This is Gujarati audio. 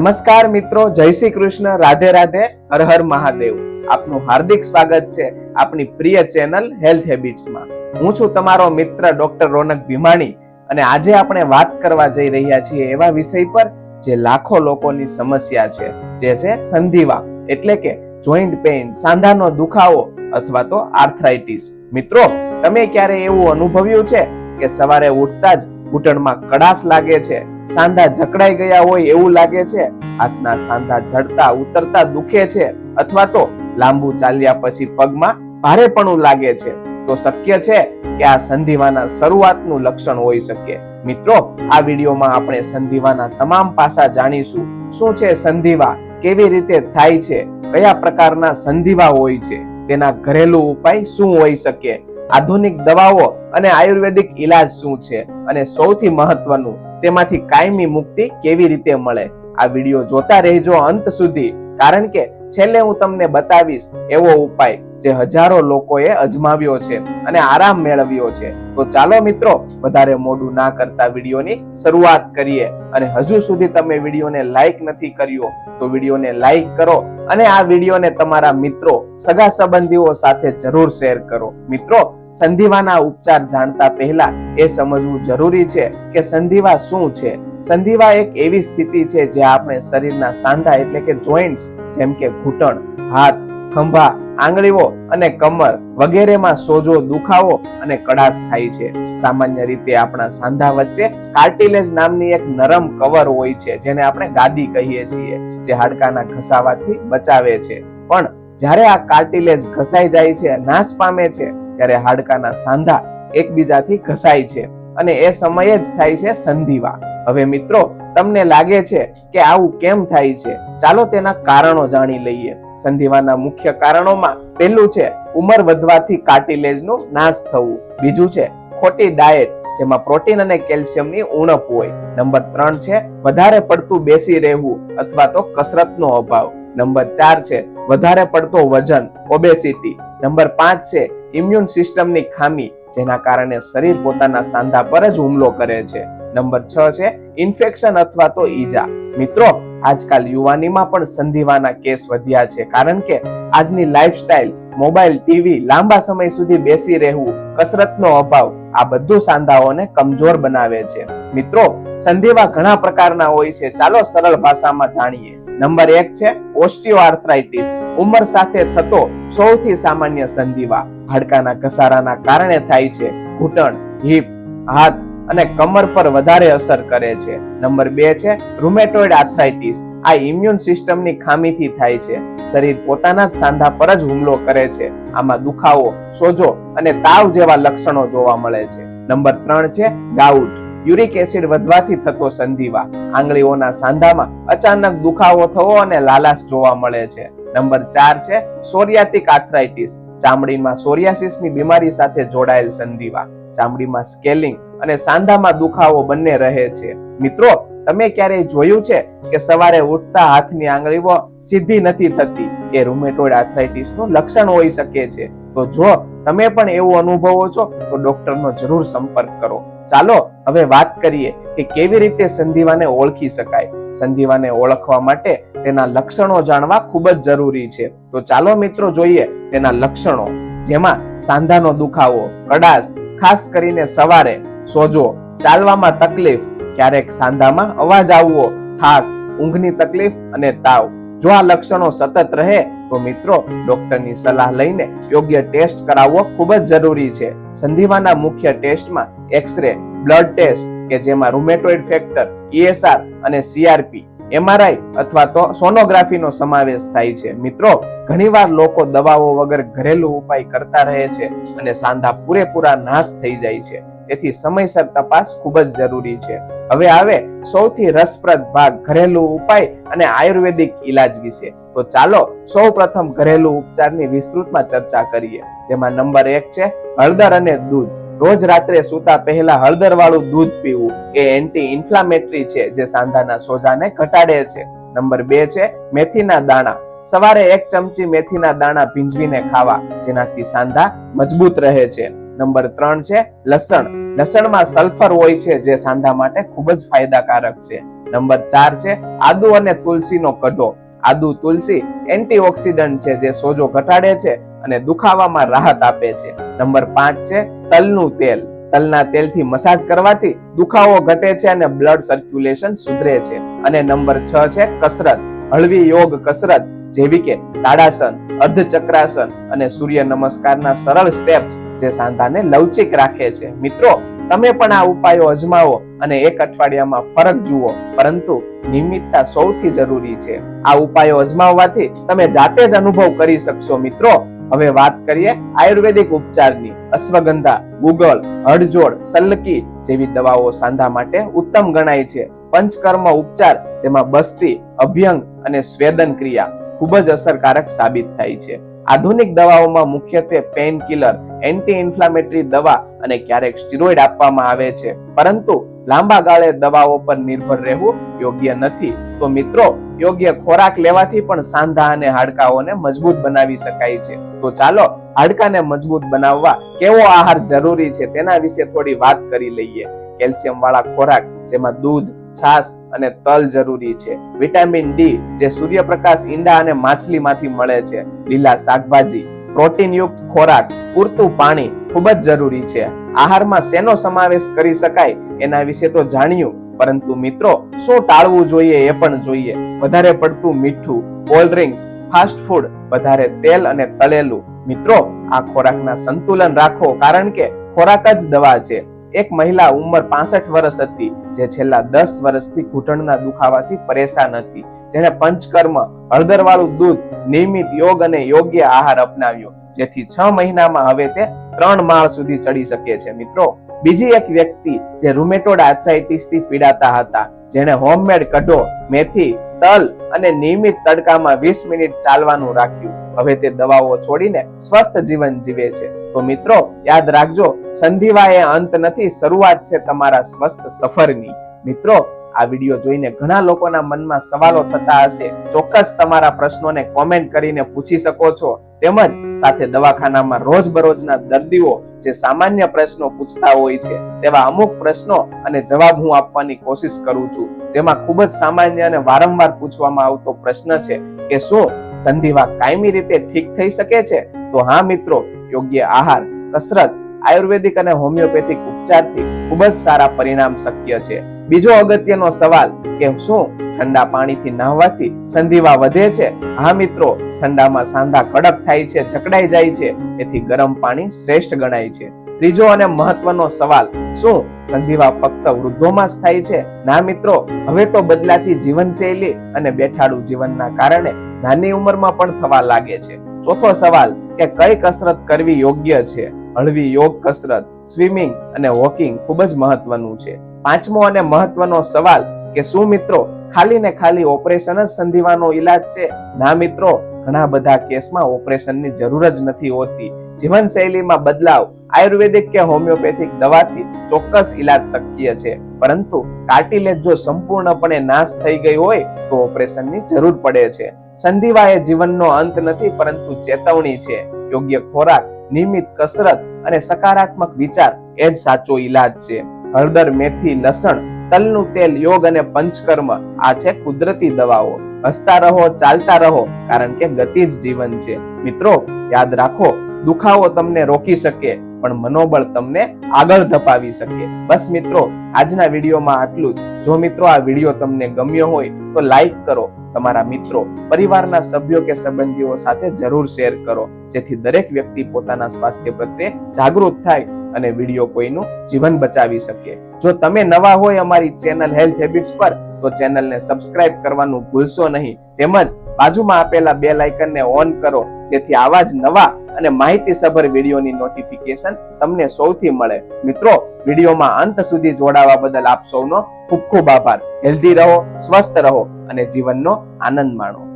નમસ્કાર મિત્રો, જય શ્રી કૃષ્ણ, રાધે રાધે, હર હર મહાદેવ. આપનું હાર્દિક સ્વાગત છે આપની પ્રિય ચેનલ હેલ્થ હેબિટ્સમાં. હું છું તમારો મિત્ર ડોક્ટર રોનક ભીમાણી અને આજે આપણે વાત કરવા જઈ રહ્યા છીએ એવા વિષય પર જે લાખો લોકોની સમસ્યા છે, જે છે સંધિવા, એટલે કે જોઈન્ટ પેઇન સાંધાનો દુખાવો અથવા તો આર્થરાઇટિસ મિત્રો, તમે ક્યારે એવું અનુભવ્યું છે કે સવારે ઉઠતા જ ઘૂંટણમાં કડાશ લાગે છે. સાંધા જકડાઈ ગયા હોય એવું લાગે છે. હાથના સાંધા જડતા ઉતરતા દુખે છે અથવા તો લાંબુ ચાલ્યા પછી પગમાં ભારેપણું લાગે છે. તો શક્ય છે કે આ સંધિવાના શરૂઆતનું લક્ષણ હોઈ શકે. મિત્રો, આ વિડીયોમાં આપણે સંધિવાના તમામ પાસા જાણીશું. શું છે સંધિવા? કેવી રીતે થાય છે? કયા પ્રકારના સંધિવા હોય છે? તેના ઘરેલું ઉપાય શું હોઈ શકે? આધુનિક દવાઓ અને આયુર્વેદિક ઈલાજ શું છે અને સૌથી મહત્વનું, તેમાંથી કાયમી મુક્તિ કેવી રીતે મળે? આ વીડિયો જોતા રહેજો અંત સુધી, કારણ કે છેલ્લે હું તમને બતાવીશ એવો ઉપાય જે હજારો લોકોએ અજમાવ્યો છે અને આરામ મેળવ્યો છે. તો ચાલો મિત્રો, વધારે મોડું ના કરતા વિડીયોની શરૂઆત કરીએ અને હજુ સુધી તમે વિડીયોને લાઈક નથી કર્યો, તો વિડીયોને લાઈક કરો અને આ વિડીયોને તમારા મિત્રો, સગા સંબંધીઓ સાથે જરૂર શેર કરો. મિત્રો સંધિવાના ઉપચાર જાણતા પહેલા એ સમજવું જરૂરી છે કે સંધિવા શું છે. સંધિવા એક એવી સ્થિતિ છે જે આપણે શરીરના સાંધા એટલે કે જોઈન્ટ્સ, જેમ કે ઘૂંટણ, હાથ, ખંભા, આંગળીઓ અને કમર વગેરેમાં સોજો, દુખાવો અને કડાશ થાય છે. સામાન્ય રીતે આપણા સાંધા વચ્ચે કાર્ટિલેજ નામની એક નરમ કવર હોય છે, જેને આપણે ગાદી કહીએ છીએ, જે હાડકાના ઘસાવાથી બચાવે છે. પણ જ્યારે આ કાર્ટિલેજ ઘસાઈ જાય છે, નાશ પામે છે ત્યારે હાડકાના સાંધા એકબીજાથી ઘસાય છે અને એ સમયે જ થાય છે સંધિવા. હવે મિત્રો, તમને લાગે છે કે આવું કેમ થાય છે? ચાલો તેના કારણો જાણી લઈએ. સંધિવાના મુખ્ય કારણોમાં પહેલું છે, ઉંમર વધવાથી કાર્ટિલેજનું નાશ થવું. બીજું છે, ખોટી ડાયટ, જેમાં પ્રોટીન અને કેલ્શિયમની ઉણપ હોય. નંબર ત્રણ છે, વધારે પડતું બેસી રહેવું અથવા તો કસરતનો અભાવ. નંબર ચાર છે, વધારે પડતો વજન ઓબેસિટી નંબર પાંચ છે ઇમ્યુન સિસ્ટમની ખામી જેના કારણે શરીર પોતાના સાંધા પર જ હુમલો કરે છે. નંબર છ છે ઇન્ફેક્શન અથવા તો ઈજા. મિત્રો, આજકાલ યુવાનીમાં પણ સંધિવાના કેસ વધ્યા છે કારણ કે આજની લાઈફસ્ટાઈલ મોબાઈલ ટીવી લાંબા સમય સુધી બેસી રહેવું, કસરતનો અભાવ, આ બધું સાંધાઓને કમજોર બનાવે છે. મિત્રો, સંધિવા ઘણા પ્રકારના હોય છે. ચાલો સરળ ભાષામાં જાણીએ. નંબર એક છે ઓસ્ટિયોઆર્થરાઇટિસ. ઉંમર સાથે થતો સૌથી સામાન્ય સંધિવા. હાડકાના ઘસારાના કારણે થાય છે. ઘૂંટણ, હિપ, હાથ અને કમર પર વધારે અસર કરે છે. નંબર બે છે રૂમેટોઇડ આર્થરાઇટિસ આ ઇમ્યુન સિસ્ટમની ખામીથી થાય છે. શરીર પોતાના જ સાંધા પર જ હુમલો કરે છે. આમાં દુખાવો, સોજો અને તાવ જેવા લક્ષણો જોવા મળે છે. નંબર ત્રણ છે ગાઉટ યુરિક એસિડ વધવાથી થતો સંધિવા. આંગળીઓના સાંધામાં અચાનક દુખાવો થવો અને લાલાશ જોવા મળે છે. નંબર ચાર છે સોરિયાતિક આર્થરાઇટિસ ચામડીમાં સોરિયાસિસની બીમારી સાથે જોડાયેલ સંધિવા. ચામડીમાં સ્કેલિંગ અને સાંધામાં દુખાવો બંને રહે છે. મિત્રો, તમે ક્યારેય જોયું છે કે સવારે ઉઠતા હાથની આંગળીઓ સીધી નથી થતી એ રૂમેટોઇડ આર્થરાઇટિસનું લક્ષણ હોઈ શકે છે? તો જો તમે પણ એવું અનુભવો છો, તો ડોક્ટરનો જરૂર સંપર્ક કરો. ચાલો, હવે વાત કરીએ કે કેવી રીતે સંધિવાને ઓળખી શકાય. સંધિવાને ઓળખવા માટે તેના લક્ષણો જાણવા ખૂબ જ જરૂરી છે. તો ચાલો મિત્રો જોઈએ તેના લક્ષણો. જેમાં સાંધાનો દુખાવો, કડાશ, ખાસ કરીને સવારે સોજો, ચાલવામાં તકલીફ, ક્યારેક સાંધામાં અવાજ આવવો, થાક, ઊંઘની તકલીફ અને તાવ. જો આ લક્ષણો સતત રહે, તો મિત્રો ડોક્ટરની સલાહ લઈને યોગ્ય ટેસ્ટ કરાવવો ખૂબ જ જરૂરી છે. સંધિવાના મુખ્ય ટેસ્ટમાં એક્સરે, બ્લડ ટેસ્ટ કે જેમાં રૂમેટોઇડ ફેક્ટર ઈએસઆર અને સીઆરપી એમઆરઆઈ અથવા તો સોનોગ્રાફીનો સમાવેશ થાય છે. મિત્રો, ઘણીવાર લોકો દવાઓ વગર ઘરેલું ઉપાય કરતા રહે છે અને સાંધા પૂરેપૂરા નાશ થઈ જાય છે. તેથી સમયસર તપાસ ખૂબ જ જરૂરી છે. હવે આવે સૌથી રસપ્રદ ભાગ ઘરેલું ઉપાય અને આયુર્વેદિક ઈલાજ વિશે. તો ચાલો સૌ પ્રથમ ઘરેલું ઉપચારની વિસ્તૃતમાં ચર્ચા કરીએ, જેમાં નંબર એક છે હળદર અને દૂધ. રોજ રાત્રે સૂતા પહેલા હળદર વાળું દૂધ પીવું એ એન્ટી ઇન્ફ્લામેટરી છે, જે સાંધાના સોજાને ઘટાડે છે. નંબર બે છે મેથીના દાણા. સવારે એક ચમચી મેથીના દાણા ભીંજવીને ખાવા, જેનાથી સાંધા મજબૂત રહે છે. નંબર ત્રણ છે લસણ. લસણમાં સલ્ફર હોય છે, જે સાંધા માટે ખૂબ જ ફાયદાકારક છે. નંબર ચાર છે આદુ અને તુલસીનો કઢો. આદુ તુલસી એન્ટીઓક્સિડન્ટ છે જે સોજો ઘટાડે છે અને દુખાવામાં રાહત આપે છે. નંબર પાંચ છે તલનું તેલ. તલના તેલથી મસાજ કરવાથી દુખાવો ઘટે છે અને બ્લડ સર્ક્યુલેશન સુધરે છે. અને નંબર છ છે કસરત. હળવી યોગ કસરત, જેવી કે તાડાસન, અર્ધચક્રાસન અને સૂર્ય નમસ્કારના સરળ સ્ટેપ્સ જે સાંધાને લવચિક રાખે છે. મિત્રો તમે પણ આ ઉપાયો અજમાવો અને એક અઠવાડિયામાં ફરક જુઓ. પરંતુ નિયમિતતા સૌથી જરૂરી છે. આ ઉપાયો અજમાવવાથી તમે જાતે જ અનુભવ કરી શકશો મિત્રો. હવે વાત કરીએ આયુર્વેદિક ઉપચારની. અશ્વગંધા, ગુગલ, હળજોડ સલ્લકી જેવી દવાઓ સાંધા માટે ઉત્તમ ગણાય છે. પંચકર્મ ઉપચાર જેમાં બસ્તી, અભ્યંગ અને સ્વેદન ક્રિયા ખૂબ જ અસરકારક સાબિત થાય છે. આધુનિક દવાઓમાં મુખ્યત્વે પેઇન કિલર એન્ટી ઇન્ફ્લામેટરી દવા અને ક્યારેક સ્ટીરોઇડ આપવામાં આવે છે. પરંતુ લાંબા ગાળે દવાઓ પર નિર્ભર રહેવું યોગ્ય નથી. તો મિત્રો, યોગ્ય ખોરાક લેવાથી પણ સાંધા અને હાડકાઓને મજબૂત બનાવી શકાય છે. તો ચાલો, હાડકાને મજબૂત બનાવવા કેવો આહાર જરૂરી છે તેના વિશે થોડી વાત કરી લઈએ. કેલ્શિયમ વાળા ખોરાક, જેમાં દૂધ છાશ અને તલ જરૂરી છે. વિટામિન ડી જે સૂર્યપ્રકાશ ઈંડા અને માછલીમાંથી મળે છે. લીલા શાકભાજી, પ્રોટીનયુક્ત ખોરાક, પૂરતું પાણી ખૂબ જ જરૂરી છે. આહારમાં શેનો સમાવેશ કરી શકાય એના વિશે તો જાણ્યું, પરંતુ મિત્રો, શું ટાળવું જોઈએ એ પણ જોઈએ. વધારે પડતું મીઠું, કોલ્ડ ડ્રિંક્સ, ફાસ્ટ ફૂડ, વધારે તેલ અને તળેલું. મિત્રો, આ ખોરાકના સંતુલન રાખો કારણ કે ખોરાક જ દવા છે. એક મહિલા ઉંમર પાસઠ વર્ષ હતી, જે છેલ્લા દસ વર્ષથી ઘૂંટણના દુખાવાથી પરેશાન હતી. જેણે પંચકર્મ, હળદરવાળું દૂધ, નિયમિત યોગ અને યોગ્ય આહાર અપનાવ્યો, જેથી છ મહિનામાં હવે તે ત્રણ માળ સુધી ચડી શકે છે. મિત્રો, બીજી એક વ્યક્તિ જે રૂમેટોડ આર્થરાઇટિસથી પીડાતા હતા, જેણે હોમમેડ કઢો, મેથી, તલ અને નિયમિત તડકામાં 20 મિનિટ ચાલવાનું રાખ્યું. હવે તે દવાઓ છોડીને સ્વસ્થ જીવન જીવે છે. તો મિત્રો, યાદ રાખજો સંધિવા એ અંત નથી, શરૂઆત છે તમારા સ્વસ્થ સફરની. મિત્રો, આ વીડિયો જોઈને ઘણા લોકોના મનમાં સવાલો થતા હશે. ચોક્કસ તમારા પ્રશ્નોને કોમેન્ટ કરીને પૂછી શકો છો. તેમજ સાથે દવાખાનામાં રોજબરોજના દર્દીઓ જે સામાન્ય પ્રશ્નો પૂછતા હોય છે, તેવા અમુક પ્રશ્નો અને જવાબ હું આપવાની કોશિશ કરું છું. જેમાં ખૂબ જ સામાન્ય અને વારંવાર પૂછવામાં આવતો પ્રશ્ન છે કે શું સંધિવા કાયમી રીતે ઠીક થઈ શકે છે? તો હા મિત્રો, યોગ્ય આહાર, કસરત, આયુર્વેદિક અને હોમિયોપેથિક ઉપચારથી ખૂબ જ સારા પરિણામ શક્ય છે. બીજો અગત્યનો સવાલ કે શું ઠંડા પાણીથી નહાવાથી સંધિવા વધે છે. હા મિત્રો, ઠંડામાં સાંધા કડક થાય છે, જકડાઈ જાય છે તેથી ગરમ પાણી શ્રેષ્ઠ ગણાય છે. ત્રીજો અને મહત્વનો સવાલ, શું સંધિવા ફક્ત વૃદ્ધોમાં જ થાય છે? ના મિત્રો, હવે તો બદલાતી જીવનશૈલી અને બેઠાડું જીવનના કારણે નાની ઉંમરમાં પણ થવા લાગે છે. ચોથો સવાલ, કે કઈ કસરત કરવી યોગ્ય છે? હળવી યોગ કસરત, સ્વિમિંગ અને વોકિંગ ખૂબ જ મહત્વનું છે. પાંચમો અને મહત્વનો સવાલ કે શું મિત્રો, ખાલી ને ખાલી ઓપરેશન જ સંધિવાનો ઈલાજ છે? ના મિત્રો, ઘણા બધા કેસમાં ઓપરેશનની જરૂર જ નથી હોતી. જીવનશૈલીમાં બદલાવ, આયુર્વેદિક કે હોમિયોપેથિક દવાથી ચોક્કસ ઈલાજ શક્ય છે. પરંતુ કાર્ટિલેજ જો સંપૂર્ણપણે નાશ થઈ ગઈ હોય, તો ઓપરેશનની જરૂર પડે છે. સંધિવા એ જીવનનો અંત નથી, પરંતુ ચેતવણી છે. યોગ્ય ખોરાક, નિયમિત કસરત અને સકારાત્મક વિચાર એ જ સાચો ઈલાજ છે. હળદર, મેથી, લસણ તલનું તેલ, યોગ અને પંચકર્મ, આ છે કુદરતી દવાઓ. હસતા રહો, ચાલતા રહો, કારણ કે ગતિ જ જીવન છે. મિત્રો, યાદ રાખો, દુખાવો તમને રોકી શકે, પણ મનોબળ તમને આગળ ધપાવી શકે. બસ મિત્રો, આજના વિડીયોમાં આટલું જ. જો મિત્રો આ વીડિયો તમને ગમ્યો હોય, તો લાઈક કરો. તમારા મિત્રો, પરિવારના સભ્યો કે સંબંધીઓ સાથે જરૂર શેર કરો, જેથી દરેક વ્યક્તિ પોતાના સ્વાસ્થ્ય પ્રત્યે જાગૃત થાય અને વીડિયો કોઈનું જીવન બચાવી શકીએ જો તમે નવા હોય અમારી ચેનલ હેલ્થ હેબિટ્સ પર, તો ચેનલને સબસ્ક્રાઇબ કરવાનું ભૂલશો નહીં. તેમજ બાજુમાં આપેલા બે લાઇકનને ઓન કરો, જેથી આવા જ નવા અને માહિતીસભર વિડીયોની નોટિફિકેશન તમને સૌથી મળે. મિત્રો, વિડીયોમાં અંત સુધી જોડાવા બદલ આપ સૌનો ખૂબ ખૂબ આભાર. હેલ્ધી રહો, સ્વસ્થ રહો અને જીવનનો આનંદ માણો.